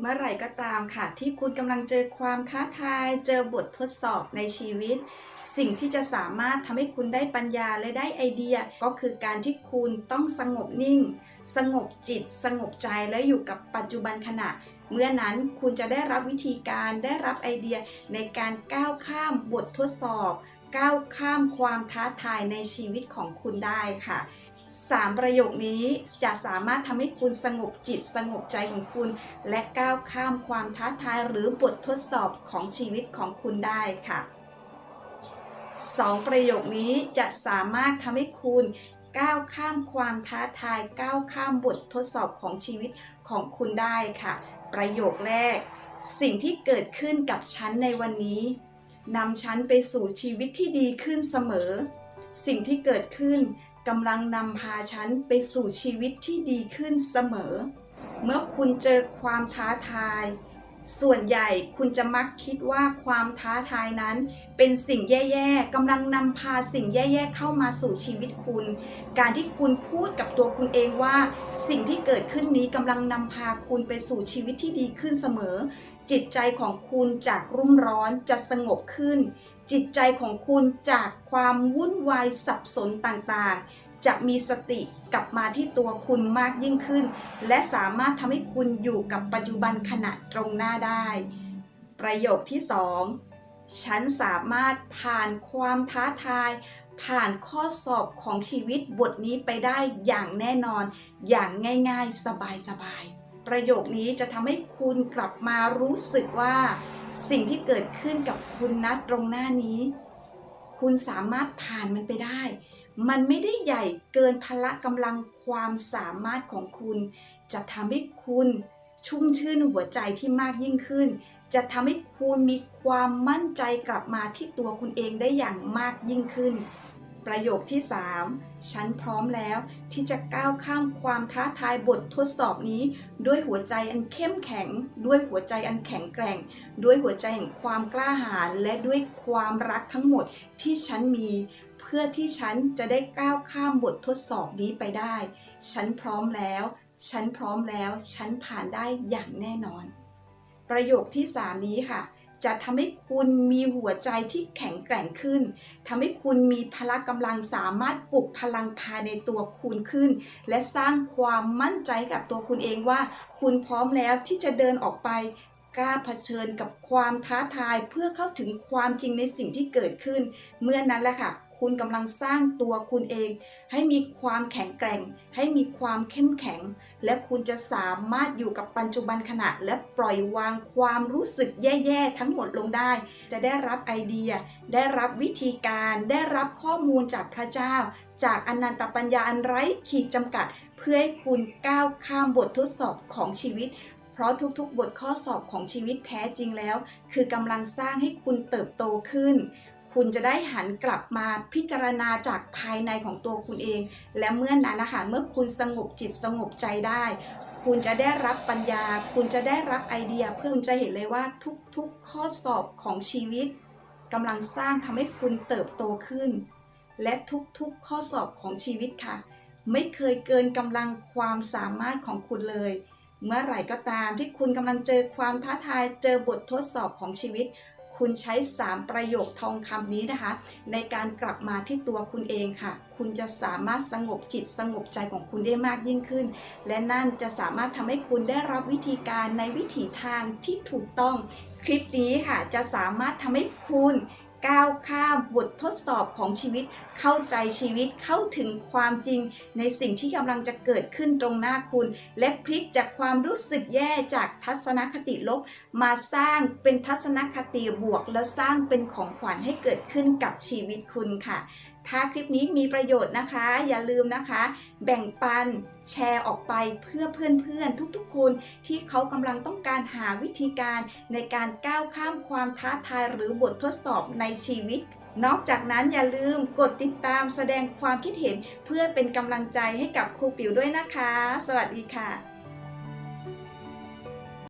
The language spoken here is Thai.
เมื่อไหร่ก็ตามค่ะ ที่คุณกำลังเจอความท้าทาย เจอบททดสอบในชีวิต สิ่งที่จะสามารถทำให้คุณได้ปัญญาและได้ไอเดีย ก็คือการที่คุณต้องสงบนิ่ง สงบจิต สงบใจและอยู่กับปัจจุบันขณะ เมื่อนั้นคุณจะได้รับวิธีการได้รับไอเดียในการก้าวข้ามบททดสอบ ก้าวข้ามความท้าทายในชีวิตของคุณได้ค่ะ สามประโยคนี้จะสามารถทำให้คุณสงบจิตสงบใจของคุณ และก้าวข้ามความท้าทายหรือบททดสอบของชีวิตของคุณได้ค่ะสองประโยคนี้จะสามารถทำให้คุณก้าวข้ามความท้าทายก้าวข้ามบททดสอบของชีวิตของคุณได้ค่ะ ประโยคแรก สิ่งที่เกิดขึ้นกับฉันในวันนี้นำฉันไปสู่ชีวิตที่ดีขึ้นเสมอ สิ่งที่เกิดขึ้น กำลังนำพาฉันไปสู่ชีวิตที่ดีขึ้นเสมอ เมื่อคุณเจอความท้าทาย ส่วนใหญ่คุณจะมักคิดว่าความท้าทายนั้น เป็นสิ่งแย่ๆกำลังนำพาสิ่งแย่ๆเข้ามาสู่ชีวิตคุณ การที่คุณพูดกับตัวคุณเองว่า สิ่งที่เกิดขึ้นนี้กำลังนำพาคุณไปสู่ชีวิตที่ดีขึ้นเสมอ จิตใจของคุณจากรุ่มร้อนจะสงบขึ้น จิตใจของคุณจากความวุ่นวายสับสนต่างๆ จะมีสติกลับมาที่ตัวคุณมากยิ่งขึ้น และสามารถทำให้คุณอยู่กับปัจจุบันขณะตรงหน้าได้ ประโยคที่สองฉันสามารถผ่านความท้าทาย ผ่านข้อสอบของชีวิตบทนี้ไปได้อย่างแน่นอน อย่างง่ายๆ สบายๆ ประโยคนี้จะทำให้คุณกลับมารู้สึกว่า สิ่งที่เกิดขึ้นกับคุณนะตรงหน้านี้ คุณสามารถผ่านมันไปได้ มันไม่ได้ใหญ่เกินพละกำลังความสามารถของคุณ จะทำให้คุณชุ่มชื่นหัวใจที่มากยิ่งขึ้น จะทำให้คุณมีความมั่นใจกลับมาที่ตัวคุณเองได้อย่างมากยิ่งขึ้น ประโยคที่ 3 ฉันพร้อมแล้วที่จะก้าวข้ามความท้าทายบททดสอบนี้ ด้วยหัวใจอันเข้มแข็ง ด้วยหัวใจอันแข็งแกร่ง ด้วยหัวใจแห่งความกล้าหาญและด้วยความรักทั้งหมดที่ฉันมี เพื่อที่ฉันจะได้ก้าวข้ามบททดสอบนี้ไปได้ ฉันพร้อมแล้ว ฉันพร้อมแล้ว ฉันผ่านได้อย่างแน่นอน ประโยคที่ 3 นี้ค่ะ จะทำให้คุณมีหัวใจที่แข็งแกร่งขึ้นทำให้คุณมีพละกำลังสามารถปลุกพลังภายในตัวคุณขึ้น และสร้างความมั่นใจกับตัวคุณเองว่า คุณพร้อมแล้วที่จะเดินออกไปกล้าเผชิญกับความท้าทายเพื่อเข้าถึงความจริงในสิ่งที่เกิดขึ้น เมื่อนั้นแหละค่ะ คุณกำลังสร้างตัวคุณเอง ให้มีความแข็งแกร่ง ให้มีความเข้มแข็ง และคุณจะสามารถอยู่กับปัจจุบันขณะ และปล่อยวางความรู้สึกแย่ๆทั้งหมดลงได้ จะได้รับไอเดีย ได้รับวิธีการ ได้รับข้อมูลจากพระเจ้า จากอนันตปัญญาอันไร้ขีดจำกัด เพื่อให้คุณก้าวข้ามบททดสอบของชีวิตเพราะทุกๆ บทข้อสอบของชีวิตแท้จริงแล้ว คือกำลังสร้างให้คุณเติบโตขึ้น คุณจะได้หันกลับมาพิจารณาจากภายในของตัวคุณเอง และเมื่อนนั้นนะคะเมื่อคุณสงบจิตสงบใจได้ คุณจะได้รับปัญญา คุณจะได้รับไอเดียเพื่อคุณจะเห็นเลยว่าทุกๆข้อสอบของชีวิตกำลังสร้างทำให้คุณเติบโตขึ้น และทุกๆข้อสอบของชีวิตค่ะ ไม่เคยเกินกำลังความสามารถของคุณเลย เมื่อไหร่ก็ตามที่คุณกำลังเจอความท้าทายเจอบททดสอบของชีวิต คุณใช้ 3 ประโยคทองคำนี้นะคะ ในการกลับมาที่ตัวคุณเองค่ะ คุณจะสามารถสงบจิตสงบใจของคุณได้มากยิ่งขึ้น และนั่นจะสามารถทำให้คุณได้รับวิธีการในวิถีทางที่ถูกต้อง คลิปนี้ค่ะจะสามารถทำให้คุณ ก้าวข้ามบททดสอบของชีวิต เข้าใจชีวิตเข้าถึงความจริง ในสิ่งที่กำลังจะเกิดขึ้นตรงหน้าคุณ และพลิกจากความรู้สึกแย่จากทัศนคติลบ มาสร้างเป็นทัศนคติบวก แล้วสร้างเป็นของขวัญให้เกิดขึ้นกับชีวิตคุณค่ะถ้าคลิปนี้มีประโยชน์นะคะ อย่าลืมนะคะ แบ่งปันแชร์ออกไปเพื่อเพื่อนๆ ทุกๆ คนที่เขากำลังต้องการหาวิธีการในการก้าวข้ามความท้าทายหรือบททดสอบในชีวิต นอกจากนั้นอย่าลืมกดติดตามแสดงความคิดเห็นเพื่อเป็นกำลังใจให้กับครูปิวด้วยนะคะ สวัสดีค่ะ